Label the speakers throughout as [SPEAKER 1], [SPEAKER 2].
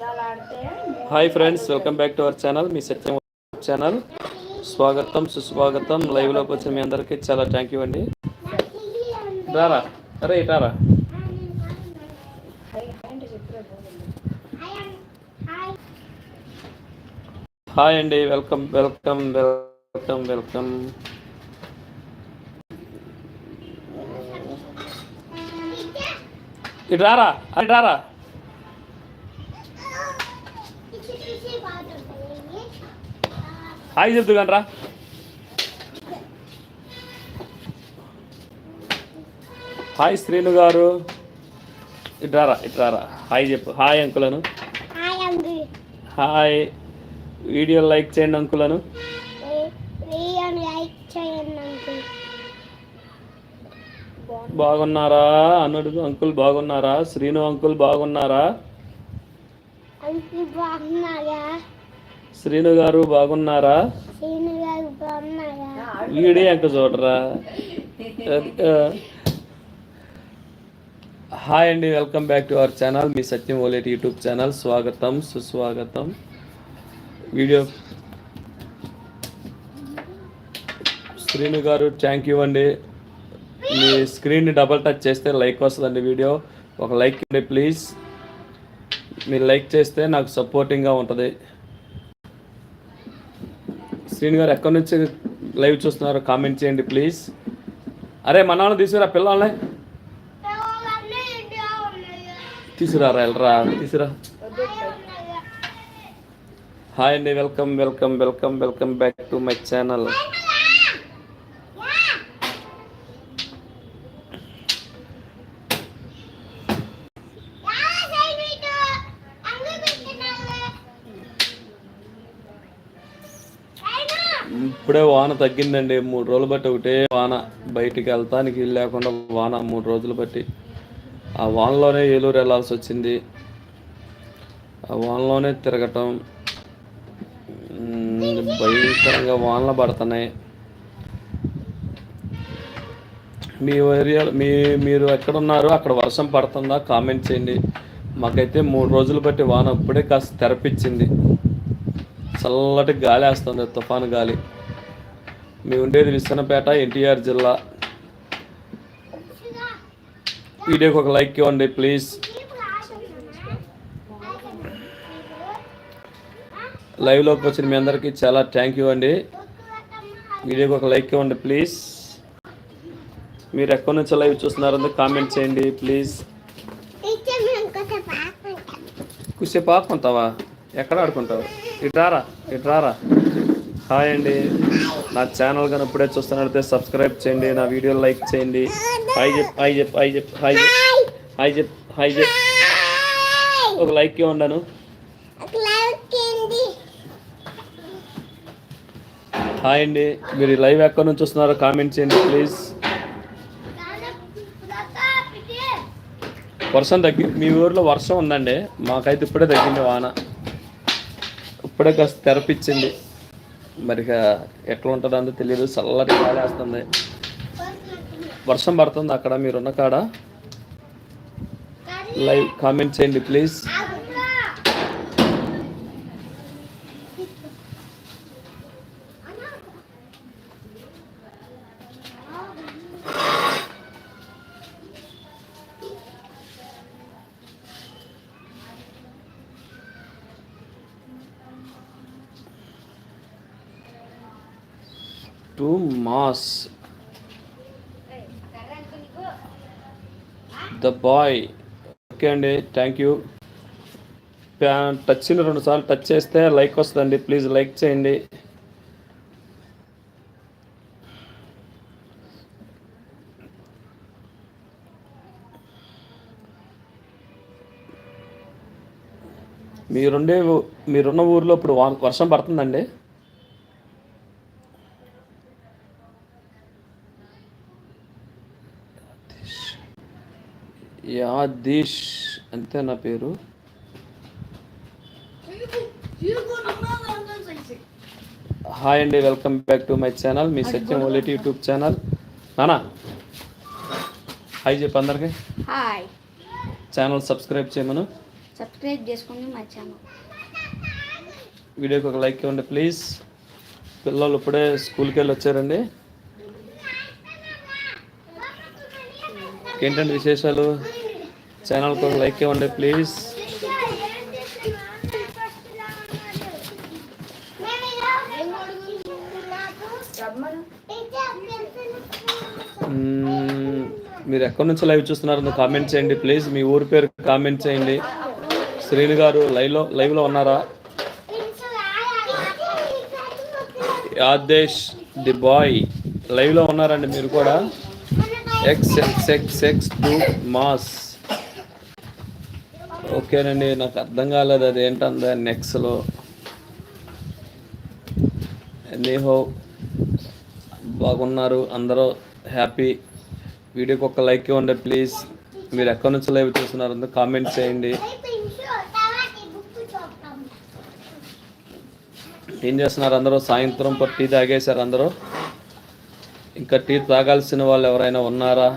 [SPEAKER 1] Hi friends welcome back to our channel me Satyam channel స్వాగతం సుస్వాగతం. లైవ్లోకి వచ్చిన మీ అందరికీ చాలా థ్యాంక్ యూ అండి. రారా? అరే ఇటారా హాయ్ అండి వెల్కమ్ వెల్కమ్ వెల్కమ్ వెల్కమ్ ఇటు రారా? అటు రారా? హాయ్ చెప్తు కానీ రా. హాయ్ శ్రీను గారు. ఇటు రారా ఇటు రారా. హాయ్ చెప్పు. హాయ్ అంకులను.
[SPEAKER 2] హాయ్
[SPEAKER 1] వీడియో లైక్ చేయండి అంకులను. బాగున్నారా? అన్నుడు అంకుల్ బాగున్నారా? శ్రీను అంకుల్ బాగున్నారా?
[SPEAKER 2] అంకుల్ బాగున్నారా?
[SPEAKER 1] శ్రీను గారు బాగున్నారా? వీడియో అంక చూడరా. హాయ్ అండి welcome back to our channel. Me Satyam Oleti YouTube channel. స్వాగతం సుస్వాగతం. వీడియో శ్రీను గారు థ్యాంక్ యూ అండి. మీ స్క్రీన్ని డబల్ టచ్ చేస్తే లైక్ వస్తుందండి వీడియో. ఒక లైక్ ఇవ్వండి ప్లీజ్ మీరు లైక్ చేస్తే నాకు సపోర్టింగ్గా ఉంటుంది. శ్రీని గారు ఎక్కడి నుంచి లైవ్ చూస్తున్నారో కామెంట్ చేయండి ప్లీజ్. అరే మన వాళ్ళని తీసుకురా పిల్లల్ని. తీసుకురారా వెళ్ళరా. తీసుకురా. హాయ్ అండి welcome welcome welcome welcome back to my channel. ఇప్పుడే వాన తగ్గిందండి. మూడు రోజులు బట్టి ఒకటే వాన బయటికి వెళ్తానికి లేకుండా వాన మూడు రోజులు బట్టి. ఆ వానలోనే ఏలూరు వెళ్ళాల్సి వచ్చింది. ఆ వానలోనే తిరగటం భయంకరంగా వానలు పడుతున్నాయి. మీ ఏరియాలో మీ మీరు ఎక్కడున్నారు? అక్కడ వర్షం పడుతుందా? కామెంట్ చేయండి. మాకైతే మూడు రోజులు బట్టి వాన ఇప్పుడే కాస్త తెరపించింది. చల్లటి గాలి వేస్తుంది తుఫాను గాలి. మీ ఉండేది విశ్వనపేట ఎన్టీఆర్ జిల్లా. వీడియోకి ఒక లైక్ ఇవ్వండి ప్లీజ్. లైవ్లోకి వచ్చిన మీ అందరికీ చాలా థ్యాంక్ యూ అండి. వీడియోకి ఒక లైక్ ఇవ్వండి ప్లీజ్. మీరు ఎక్కడి నుంచి లైవ్ చూస్తున్నారో కామెంట్ చేయండి ప్లీజ్. కుసేపు ఆడుకుంటావా? ఎక్కడ ఆడుకుంటావు? ఇటు రారా ఇటు రారా. హాయ్ అండి. నా ఛానల్ కానీ ఇప్పుడే చూస్తున్నట్లయితే సబ్స్క్రైబ్ చేయండి నా వీడియో లైక్ చేయండి. హాయ్ చెప్ హాయ్ చెప్ హాయ్ చెప్ హాయ్ చెప్ హాయ్ చెప్ హాయ్ చెప్ ఒక లైక్ ఇవ్వండాను హాయ్ అండి. మీరు లైవ్ ఎక్కడి నుంచి చూస్తున్నారో కామెంట్ చేయండి ప్లీజ్. వర్షం తగ్గి మీ ఊర్లో వర్షం ఉందండి. మాకైతే ఇప్పుడే తగ్గింది వాన. ఇప్పుడే కాస్త తెరపిచ్చింది. మరి ఎట్లా ఉంటుందో తెలియదు చల్లటి గాలి వేస్తుంది. వర్షం పడుతుంది అక్కడ మీరున్న కాడ. లైవ్ కామెంట్ చేయండి please. To mass. The boy. Okay అండి థ్యాంక్ యూ. టచ్ రెండు సార్లు టచ్ చేస్తే లైక్ వస్తుందండి ప్లీజ్ లైక్ చేయండి. మీరుండే ఊ- మీరున్న ఊర్లో ఇప్పుడు వర్షం పడుతుందండి? యాదీష్ అంతే నా పేరు. హాయ్ అండి welcome back to my channel. Me Satyam Oleti YouTube channel. నానా హాయ్ చెప్పు అందరికి.
[SPEAKER 3] హాయ్.
[SPEAKER 1] ఛానల్ సబ్స్క్రైబ్ చేయమను.
[SPEAKER 3] సబ్స్క్రైబ్ చేసుకోండి మా ఛానల్.
[SPEAKER 1] వీడియోకి ఒక లైక్ ఇవ్వండి ప్లీజ్. పిల్లలు ఇప్పుడే స్కూల్కి వెళ్ళి వచ్చారండి. ఏంటంటే విశేషాలు? ఛానల్కి ఒక లైక్ ఇవ్వండి ప్లీజ్ మీరు ఎక్కడి నుంచి లైవ్ చూస్తున్నారో కామెంట్ చేయండి ప్లీజ్ మీ ఊరి పేరు కామెంట్ చేయండి. శ్రీను గారు లైవ్లో లైవ్లో ఉన్నారా? Adesh the boy. లైవ్లో ఉన్నారండి మీరు కూడా. X X X X two mass. ఓకేనండి నాకు అర్థం కాలేదు అది ఏంటందా నెక్స్ట్లో ఎనీహో బాగున్నారు అందరూ హ్యాపీ. వీడియోకి ఒక లైక్ ఇవ్వండి ప్లీజ్. మీరు ఎక్కడి నుంచి లైవ్ చూస్తున్నారు కామెంట్ చేయండి. ఏం చేస్తున్నారు అందరూ? సాయంత్రం టీ తాగేశారు అందరూ. ఇంకా టీ తాగాల్సిన వాళ్ళు ఎవరైనా ఉన్నారా?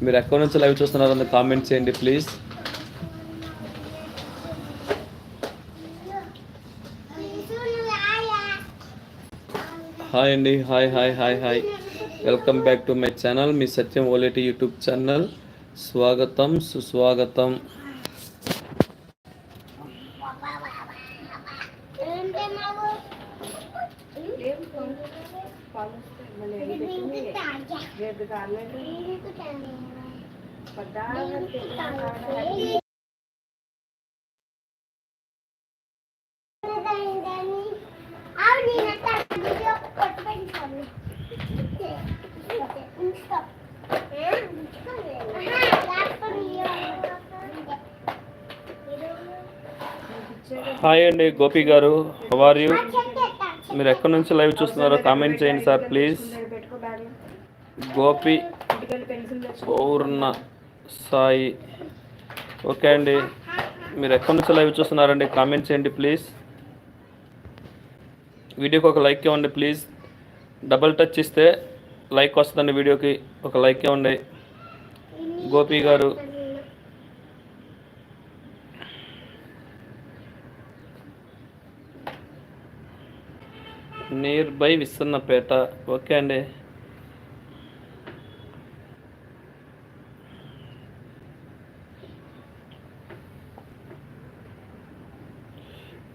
[SPEAKER 1] మీరు ఎక్కడి నుంచి లైవ్ చూస్తున్నారు అందరూ కామెంట్ చేయండి ప్లీజ్ హాయ్ అండి hi hi hi hi welcome back to my channel me Satyam Oleti YouTube channel స్వాగతం సుస్వాగతం హాయ్ అండి గోపి గారు ఆర్ యూ మీరు ఎక్కడి నుంచి లైవ్ చూస్తున్నారో కామెంట్ చేయండి sir please. Gopi పౌర్ణ Sai. Okay అండి. మీరు ఎక్కడి నుంచి లైవ్ చూస్తున్నారండి కామెంట్ చేయండి ప్లీజ్. వీడియోకి ఒక లైక్ ఇవ్వండి ప్లీజ్. డబల్ టచ్ ఇస్తే లైక్ వస్తుందండి వీడియోకి ఒక లైక్ ఇవ్వండి. గోపి గారు నియర్ బై విస్తన్నపేట ఓకే అండి.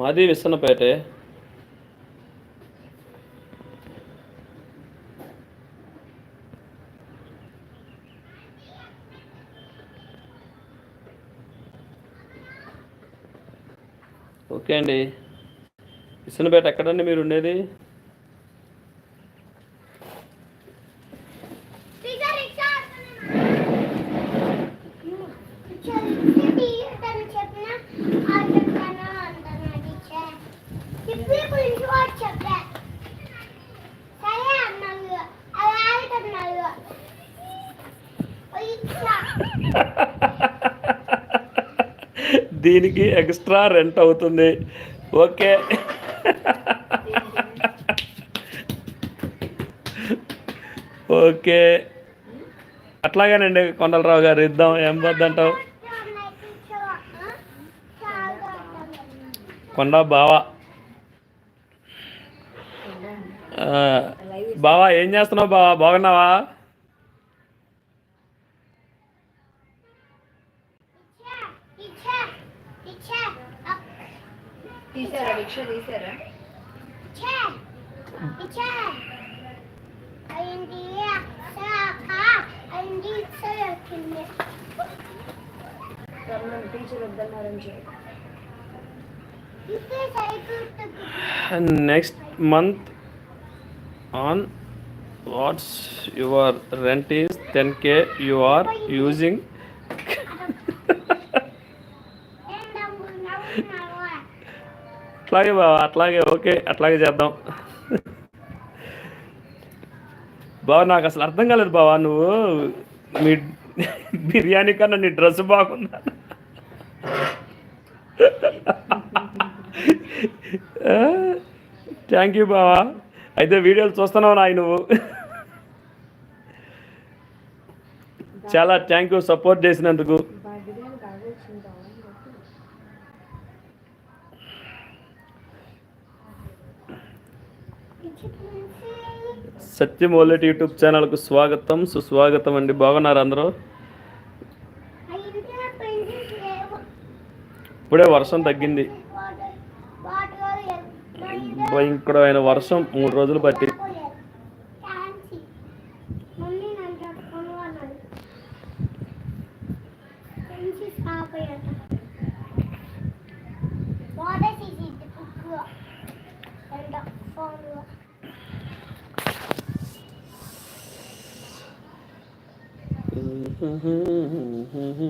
[SPEAKER 1] మాది విస్తన్నపేటే ఓకే అండి. విస్తన్నపేట ఎక్కడండి మీరు ఉండేది దీనికి ఎక్స్ట్రా రెంట్ అవుతుంది. ఓకే. ఓకే. అట్లాగేనండి కొండలరావు గారు ఇద్దాం ఏం వద్దంటావు? కొండ బావా. బావా ఏం చేస్తున్నావు బావా? బాగున్నావా?
[SPEAKER 3] తీసారా రిక్ష తీసారా? టీచర్ వద్దన్నారని చెప్పి
[SPEAKER 1] next month on what's your rent is ten K you are using అట్లాగే బావా అట్లాగే ఓకే అట్లాగే చేద్దాం బావ నాకు అసలు అర్థం కాలేదు బావా నువ్వు మీ బిర్యానీ కన్నా నీ డ్రెస్ బాగుందా? థ్యాంక్ యూ బావా. అయితే వీడియోలు చూస్తున్నావు నాయ నువ్వు.
[SPEAKER 3] చాలా థ్యాంక్ యూ సపోర్ట్ చేసినందుకు. సత్యం ఓలెట్ యూట్యూబ్ ఛానల్కు స్వాగతం సుస్వాగతం అండి. బాగున్నారు అందరూ? ఇప్పుడే వర్షం తగ్గింది. భయంకరమైన వర్షం. మూడు రోజులు పట్టి
[SPEAKER 1] mm-hmm, Hmm. Hmm.